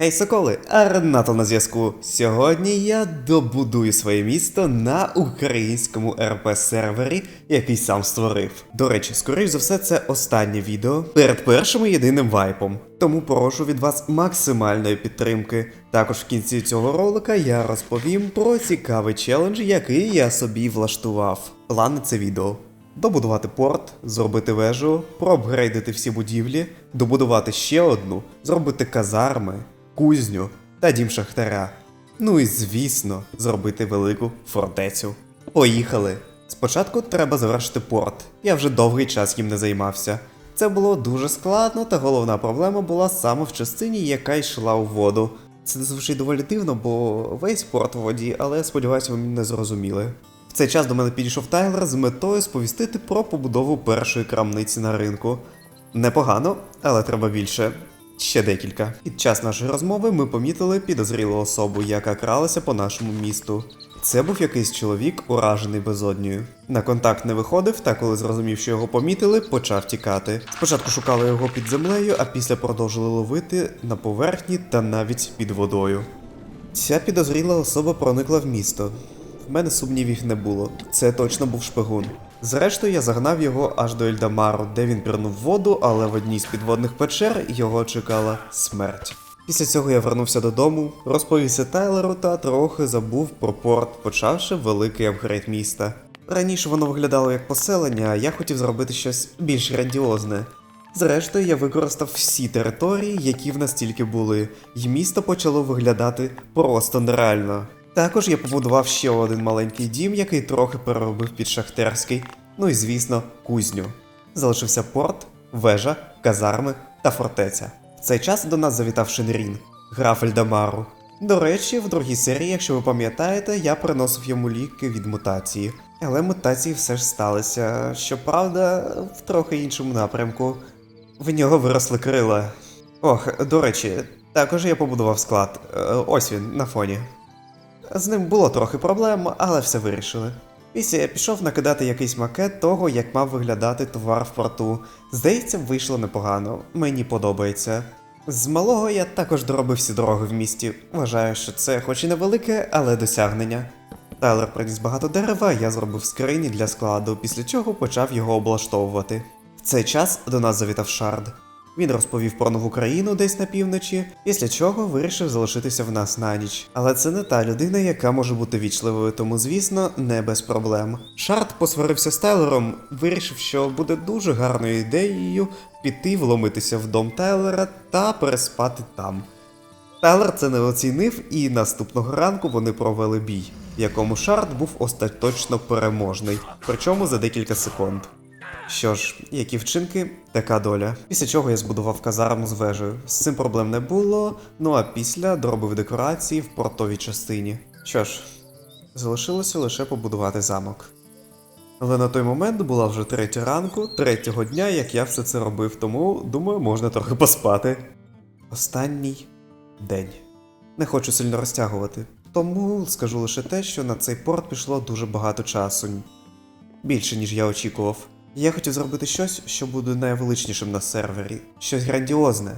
Гей, соколи, Арнатал на зв'язку. Сьогодні я добудую своє місто на українському РП сервері, який сам створив. До речі, скоріш за все, це останнє відео перед першим і єдиним вайпом. Тому прошу від вас максимальної підтримки. Також в кінці цього ролика я розповім про цікавий челендж, який я собі влаштував. Плани це відео. Добудувати порт, зробити вежу, проапгрейдити всі будівлі, добудувати ще одну, зробити казарми, кузню та дім шахтаря. Ну і звісно, зробити велику фортецю. Поїхали! Спочатку треба завершити порт. Я вже довгий час їм не займався. Це було дуже складно, та головна проблема була саме в частині, яка йшла у воду. Це звучить доволі дивно, бо весь порт у воді, але сподіваюся, ви мене зрозуміли. В цей час до мене підійшов Тайлер з метою сповістити про побудову першої крамниці на ринку. Непогано, але треба більше. Ще декілька. Під час нашої розмови ми помітили підозрілу особу, яка кралася по нашому місту. Це був якийсь чоловік, уражений безоднею. На контакт не виходив, та коли зрозумів, що його помітили, почав тікати. Спочатку шукали його під землею, а після продовжили ловити на поверхні та навіть під водою. Ця підозріла особа проникла в місто. В мене сумнівів не було. Це точно був шпигун. Зрештою, я загнав його аж до Ельдамару, де він пірнув воду, але в одній з підводних печер його чекала смерть. Після цього я вернувся додому, розповівся Тайлеру та трохи забув про порт, почавши великий апгрейд міста. Раніше воно виглядало як поселення, а я хотів зробити щось більш грандіозне. Зрештою, я використав всі території, які в нас тільки були, і місто почало виглядати просто нереально. Також я побудував ще один маленький дім, який трохи переробив під шахтерський, ну і звісно, кузню. Залишився порт, вежа, казарми та фортеця. В цей час до нас завітав Шенрін, граф Ельдамару. До речі, в другій серії, якщо ви пам'ятаєте, я приносив йому ліки від мутації. Але мутації все ж сталися, щоправда, в трохи іншому напрямку. В нього виросли крила. Ох, до речі, також я побудував склад. Е, Ось він, на фоні. З ним було трохи проблем, але все вирішили. Після я пішов накидати якийсь макет того, як мав виглядати товар в порту. Здається, вийшло непогано, мені подобається. З малого я також доробив всі дороги в місті. Вважаю, що це хоч і невелике, але досягнення. Тайлер приніс багато дерева, я зробив скрині для складу, після чого почав його облаштовувати. В цей час до нас завітав Шард. Він розповів про нову країну десь на півночі, після чого вирішив залишитися в нас на ніч. Але це не та людина, яка може бути вічливою, тому звісно, не без проблем. Шард посварився з Тайлером, вирішив, що буде дуже гарною ідеєю піти вломитися в дом Тайлера та переспати там. Тайлер це не оцінив, і наступного ранку вони провели бій, в якому Шард був остаточно переможний, причому за декілька секунд. Що ж, які вчинки, така доля. Після чого я збудував казарму з вежею. З цим проблем не було, ну а після доробив декорації в портовій частині. Що ж, залишилося лише побудувати замок. Але на той момент була вже третя ранку, третього дня, як я все це робив, тому думаю, можна трохи поспати. Останній день. Не хочу сильно розтягувати. Тому скажу лише те, що на цей порт пішло дуже багато часу. Більше, ніж я очікував. Я хотів зробити щось, що буде найвеличнішим на сервері, щось грандіозне.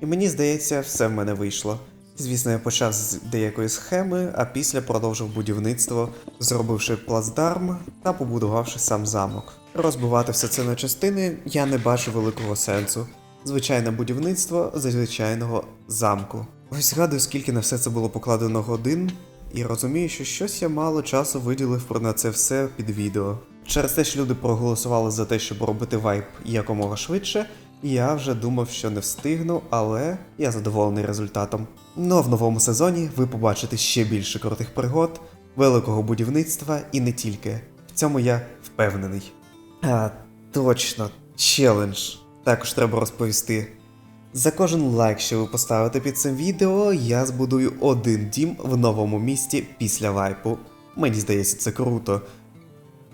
І мені здається, все в мене вийшло. Звісно, я почав з деякої схеми, а після продовжив будівництво, зробивши плацдарм та побудувавши сам замок. Розбивати все це на частини я не бачу великого сенсу. Звичайне будівництво звичайного замку. Ось згадую, скільки на все це було покладено годин, і розумію, що щось я мало часу виділив про на це все під відео. Через те, що люди проголосували за те, щоб робити вайп якомога швидше, я вже думав, що не встигну, але я задоволений результатом. Ну а в новому сезоні ви побачите ще більше крутих пригод, великого будівництва і не тільки. В цьому я впевнений. А, точно, челендж. Також треба розповісти. За кожен лайк, що ви поставите під цим відео, я збудую один дім в новому місті після вайпу. Мені здається, це круто.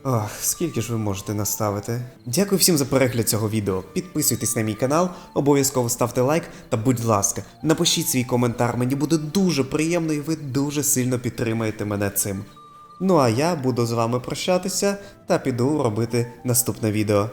Ох, скільки ж ви можете наставити? Дякую всім за перегляд цього відео. Підписуйтесь на мій канал, обов'язково ставте лайк та, будь ласка, напишіть свій коментар. Мені буде дуже приємно і ви дуже сильно підтримаєте мене цим. Ну а я буду з вами прощатися та піду робити наступне відео.